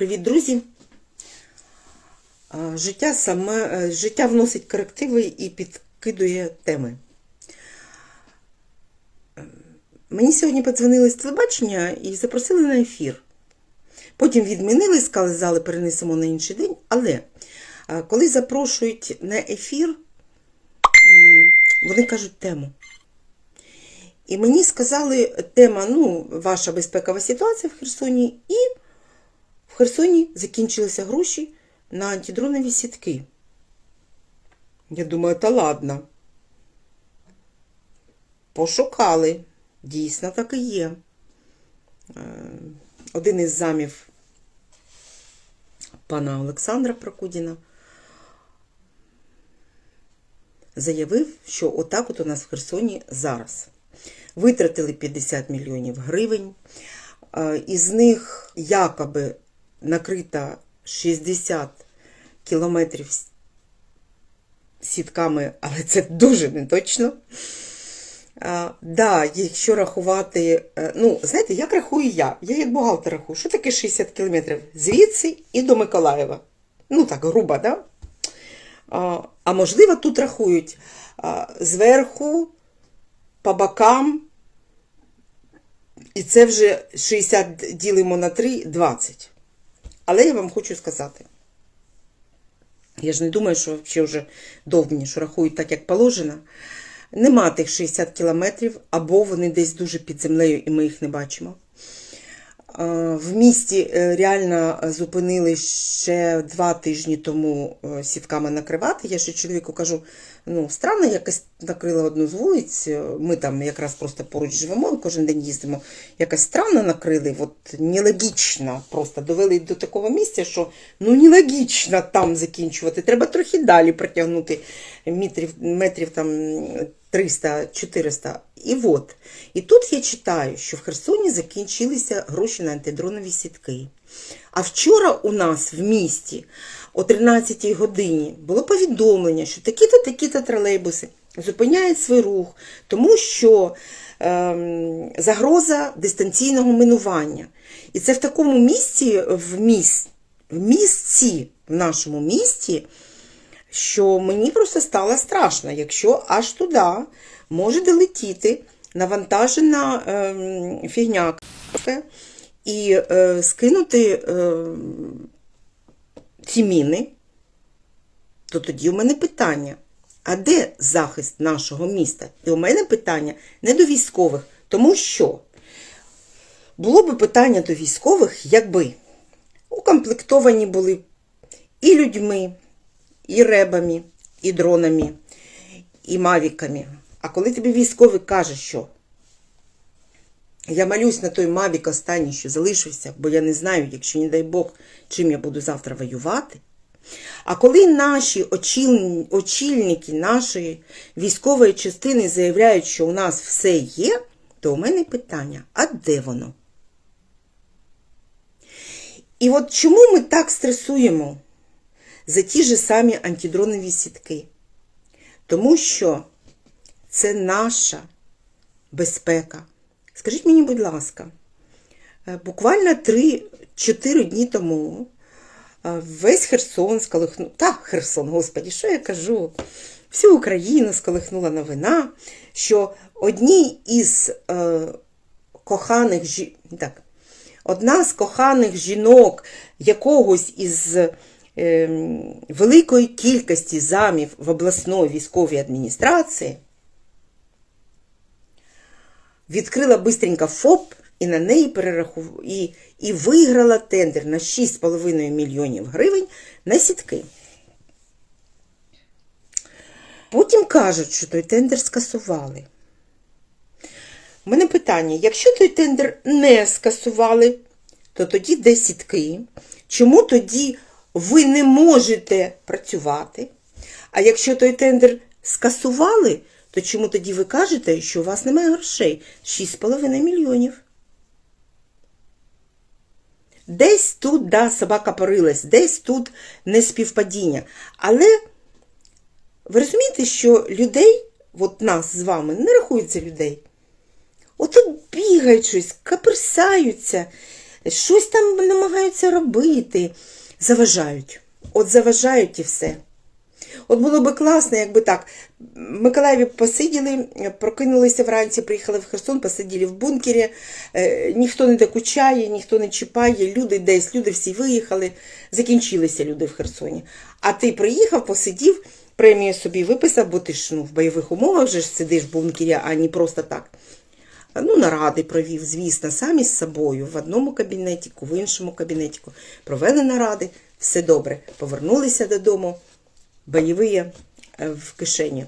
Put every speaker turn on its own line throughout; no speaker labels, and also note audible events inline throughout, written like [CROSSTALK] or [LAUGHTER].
Привіт, друзі! Життя саме е, життя вносить корективи і підкидує теми. Е, Мені сьогодні подзвонили з телебачення і запросили на ефір. Потім відмінили, сказали, перенесемо на інший день. Але коли запрошують на ефір, вони кажуть тему. І мені сказали, тема, ну, ваша безпекова ситуація в Херсоні, і Херсоні закінчилися гроші на антидронові сітки. Я думаю, та ладно. Пошукали. Дійсно, так і є. Е, Один із замів пана Олександра Прокудіна заявив, що отак от у нас в Херсоні зараз. Витратили 50 мільйонів гривень, е, із них якоби накрита 60 кілометрів сітками, [LAUGHS] але це дуже не точно. А, да, якщо рахувати, е, ну, знаєте, як рахую я? Я як бухгалтер рахую, що таке 60 кілометрів? Звідси і до Миколаєва. Ну так, грубо, да? А, а можливо, тут рахують а, зверху, по бокам, і це вже 60 ділимо на 3 – 20. Але я вам хочу сказати. Я ж не думаю, що ще вже довбні, що рахують так, як положено. Нема тих 60 кілометрів, або вони десь дуже під землею, і ми їх не бачимо. Е, В місті е, реально зупинили ще два тижні тому е, сітками накривати. Я ще чоловіку кажу: ну, странно, якось накрила одну з вулиць. Ми там якраз просто поруч живемо, кожен день їздимо. Якось странно накрили, от нелогічно. Просто довели до такого місця, що ну нелогічно там закінчувати. Треба трохи далі протягнути метрів, метрів там 300-400. І от. І тут я читаю, що в Херсоні закінчилися гроші на антидронові сітки. А вчора у нас в місті о 13-й годині було повідомлення, що такі-то, такі-то тролейбуси зупиняють свій рух, тому що ем, загроза дистанційного минування. І це в такому місці, в, міс, в місці, в нашому місті, що мені просто стало страшно, якщо аж туди може долетіти навантажена ем, фігня і е, скинути е, ці міни, то тоді у мене питання: а де захист нашого міста? І у мене питання не до військових, тому що було би питання до військових, якби укомплектовані були і людьми, і ребами, і дронами, і мавіками. А коли тобі військовий каже, що я молюсь на той мавік останній, що залишився, бо я не знаю, якщо, не дай Бог, чим я буду завтра воювати. А коли наші очільники нашої військової частини заявляють, що у нас все є, то у мене питання: а де воно? І от чому ми так стресуємо за ті ж самі антидронові сітки? Тому що це наша безпека. Скажіть мені, будь ласка, е, буквально 3-4 дні тому е, весь Херсон сколихнув. Та, Херсон, господі, що я кажу? Всю Україну сколихнула новина, що одній із е, коханих жі... так, одна з коханих жінок якогось із великої кількості замів в обласної військовій адміністрації відкрила бистренько ФОП і на неї перерахувала і, і виграла тендер на 6,5 мільйонів гривень на сітки. Потім кажуть, що той тендер скасували. У мене питання: якщо той тендер не скасували, то тоді де сітки? Чому тоді ви не можете працювати? А якщо той тендер скасували, то чому тоді ви кажете, що у вас немає грошей? 6,5 мільйонів. Десь тут, да, собака порилась, десь тут неспівпадіння. Але ви розумієте, що людей, от нас з вами, не рахується людей. Отут бігають щось, каперсаються, щось там намагаються робити. Заважають. От заважають і все. От було би класно, якби так. Миколаєві посиділи, прокинулися вранці, приїхали в Херсон, посиділи в бункері, е, ніхто не докучає, ніхто не чіпає, люди десь, люди всі виїхали, закінчилися люди в Херсоні. А ти приїхав, посидів, премію собі виписав, бо ти ж ну, в бойових умовах вже ж сидиш в бункері, а не просто так. Ну, наради провів, звісно, самі з собою в одному кабінетіку, в іншому кабінетіку. Провели наради, все добре. Повернулися додому, бойові е, в кишені.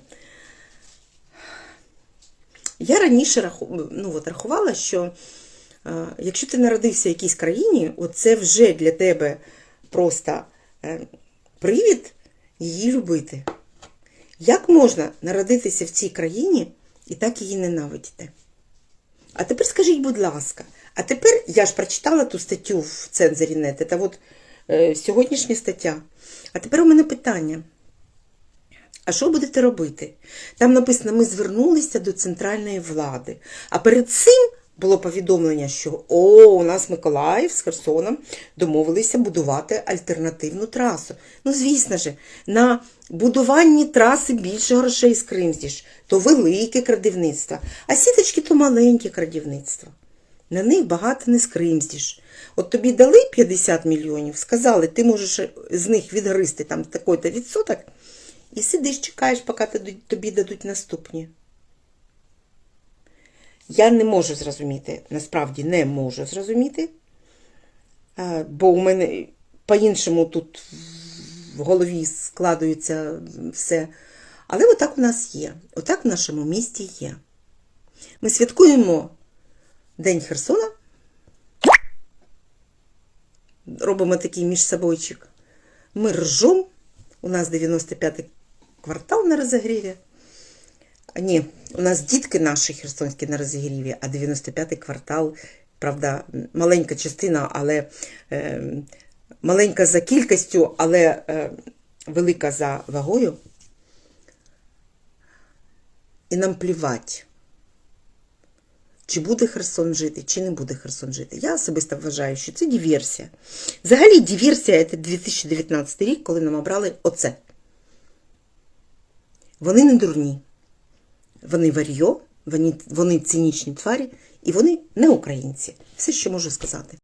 Я раніше ну, от, рахувала, що е, якщо ти народився в якійсь країні, от це вже для тебе просто е, привід її любити. Як можна народитися в цій країні і так її ненавидіти? А тепер скажіть, будь ласка, а тепер я ж прочитала ту статтю в цензорі нет, це от е, сьогоднішня стаття. А тепер у мене питання. А що будете робити? Там написано, ми звернулися до центральної влади. А перед цим було повідомлення, що о, у нас Миколаїв з Херсоном домовилися будувати альтернативну трасу. Ну, звісно ж, на будуванні траси більше грошей скримзіш, то велике крадівництво, а сіточки то маленьке крадівництво. На них багато не скримзіш. От тобі дали 50 мільйонів, сказали, ти можеш з них відгристи там такий-то відсоток, і сидиш, чекаєш, поки тобі дадуть наступні. Я не можу зрозуміти, насправді не можу зрозуміти, бо у мене по-іншому тут в голові складується все. Але отак у нас є. Отак в нашому місті є. Ми святкуємо День Херсона. Робимо такий між собойчик. Ми ржом. У нас 95-й квартал на розігріві. Ні, у нас дітки наші херсонські на розігріві, а 95-й квартал, правда, маленька частина, але е, маленька за кількістю, але е, велика за вагою. І нам плівать, чи буде Херсон жити, чи не буде Херсон жити. Я особисто вважаю, що це диверсія. Взагалі, диверсія це 2019 рік, коли нам обрали оце. Вони не дурні. Вони варьо, вони, вони цинічні тварі, і вони не українці. Все, що можу сказати.